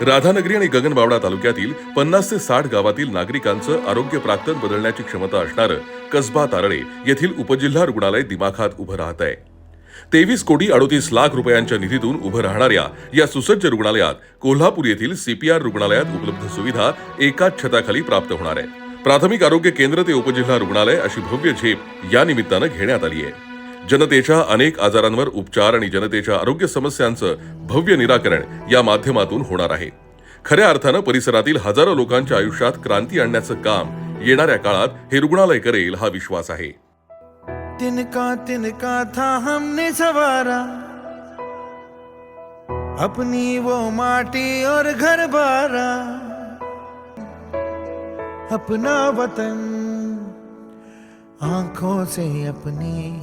राधानगरी आणि गगनबावडा तालुक्यातील पन्नास ते साठ गावातील नागरिकांचं आरोग्य प्राक्तन बदलण्याची क्षमता असणारं कसबा तारळे येथील उपजिल्हा रुग्णालय दिमाखात उभं राहत आहे. तेवीस कोटी अडोतीस लाख रुपयांच्या निधीतून उभं राहणाऱ्या या सुसज्ज रुग्णालयात कोल्हापूर येथील सीपीआर रुग्णालयात उपलब्ध सुविधा एकाच छताखाली प्राप्त होणार आहे. प्राथमिक आरोग्य केंद्र ते उपजिल्हा रुग्णालय अशी भव्य झेप या निमित्तानं घेण्यात आली आहे. जनतेच्या अनेक आजारांवर उपचार आणि जनतेच्या आरोग्य समस्यांचं भव्य निराकरण या माध्यमातून होणार आहे. खऱ्या अर्थानं परिसरातील हजारो लोकांच्या आयुष्यात क्रांती आणण्याचं काम येणाऱ्या काळात हे रुग्णालय करेल हा विश्वास आहे. तिनका तिनका था हमने सवारा. अपनी वो माटी और घर बारा. अपना वतन आंखों से अपनी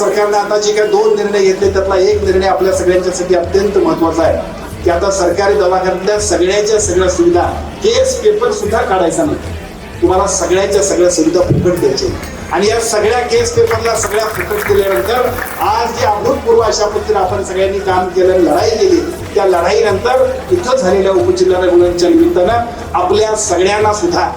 सरकारने आता जे काही दोन निर्णय घेतले त्यातला एक निर्णय आपल्या सगळ्यांच्यासाठी अत्यंत महत्त्वाचा आहे. की आता सरकारी दवाखान्यातल्या सगळ्याच्या सगळ्या सुविधा केस पेपर सुद्धा काढायचा नाही. तुम्हाला सगळ्याच्या सगळ्या सुविधा फुकट द्यायच्या आणि या सगळ्या केस पेपरला सगळ्या फुकट दिल्यानंतर आज जे अभूतपूर्व अशा पद्धतीने आपण सगळ्यांनी काम केलं लढाई केली त्या लढाईनंतर इथं झालेल्या उपजिल्हा रुग्णांच्या निमित्तानं आपल्या सगळ्यांना सुद्धा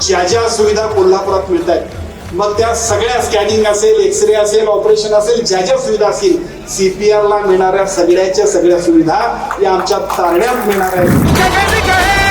ज्या ज्या सुविधा कोल्हापुरात मिळत आहेत मग त्या सगळ्या स्कॅनिंग असेल एक्सरे असेल ऑपरेशन असेल ज्या ज्या सुविधा असतील सीपीआर ला मिळणाऱ्या सगळ्याच्या सगळ्या सुविधा या आमच्या तारण्यात मिळणार आहेत.